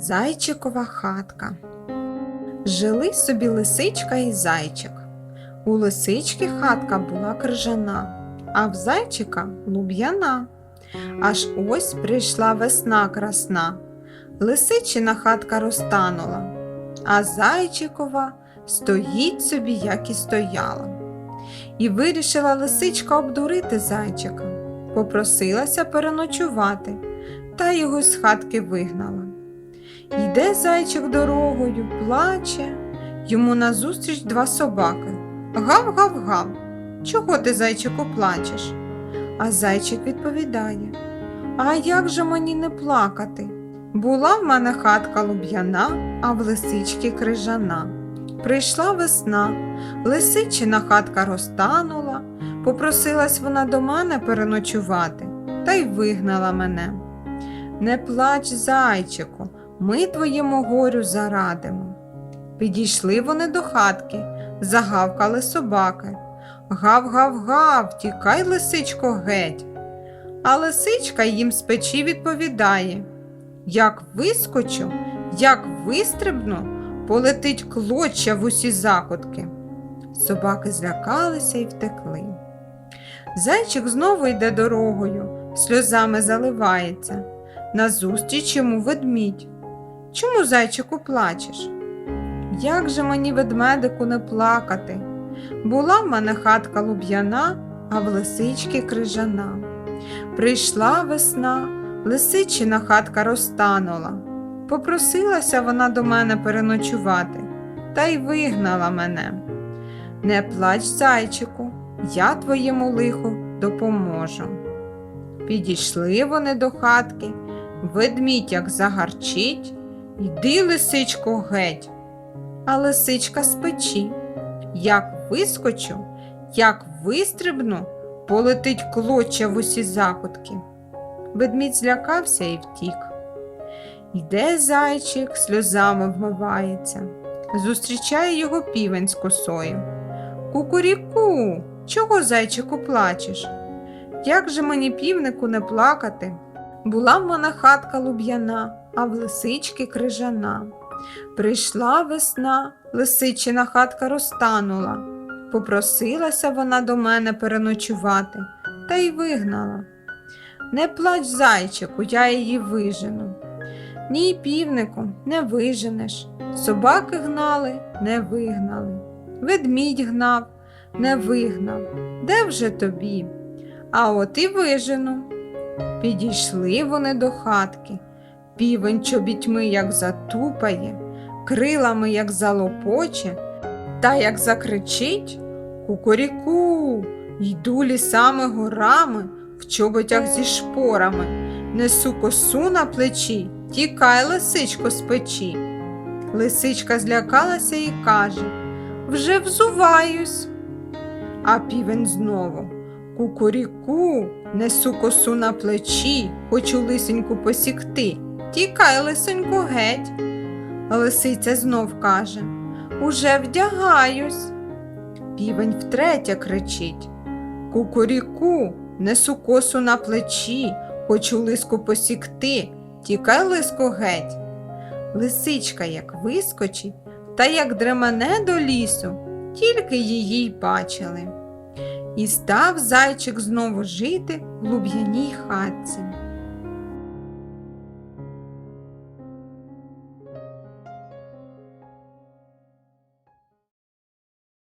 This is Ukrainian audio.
Зайчикова хатка. Жили собі лисичка і зайчик. У лисички хатка була крижана, а в зайчика луб'яна. Аж ось прийшла весна красна. Лисичина хатка розтанула, а зайчикова стоїть собі, як і стояла. І вирішила лисичка обдурити зайчика, попросилася переночувати, та його з хатки вигнала. Йде зайчик дорогою, плаче, йому назустріч два собаки. Гав-гав-гав. Чого ти, зайчику, плачеш? А зайчик відповідає: А як же мені не плакати? Була в мене хатка луб'яна, а в лисички крижана. Прийшла весна, лисичина хатка розтанула, попросилась вона до мене переночувати, та й вигнала мене. Не плач, зайчику, ми твоєму горю зарадимо. Підійшли вони до хатки, загавкали собаки. Гав-гав-гав, тікай, лисичко, геть. А лисичка їм з печі відповідає Як вискочу, як вистрибну, полетить клоча в усі закутки. Собаки злякалися і втекли. Зайчик знову йде дорогою, сльозами заливається. Назустріч йому ведмідь. Чому, зайчику, плачеш? Як же мені ведмедику не плакати? Була в мене хатка луб'яна, а в лисички крижана. Прийшла весна, лисичина хатка розтанула. Попросилася вона до мене переночувати, та й вигнала мене. Не плач, зайчику, я твоєму лиху допоможу. Підійшли вони до хатки, ведмідь як загарчить, йди, лисичко, геть. А лисичка з печі. Як вискочу, як вистрибну, полетить клоча в усі закутки. Ведмідь злякався і втік. Йде зайчик, сльозами вмивається, зустрічає його півень з косою. Кукуріку, чого, зайчику, плачеш? Як же мені півнику не плакати? Була в мене хатка луб'яна, а в лисички крижана. Прийшла весна, лисичина хатка розтанула. Попросилася вона до мене переночувати, та й вигнала. Не плач, зайчику, я її вижену. Ні, півнику, не виженеш. Собаки гнали, не вигнали. Ведмідь гнав, не вигнав. Де вже тобі? А от і вижену. Підійшли вони до хатки. Півень чобітьми, як затупає, крилами, як залопоче, та як закричить Кукуріку, йду лісами горами, в чоботях зі шпорами, несу косу на плечі, тікай, лисичко, з печі. Лисичка злякалася і каже Вже взуваюсь. А півень знову Кукуріку, несу косу на плечі, хочу лисеньку посікти. Тікай, лисенько, геть. Лисиця знов каже Уже вдягаюсь. Півень втретє кричить Кукуріку, несу косу на плечі, хочу лиску посікти. Тікай, лиско, геть. Лисичка як вискочить, та як дремене до лісу, тільки її й бачили. І став зайчик знову жити в луб'яній хатці.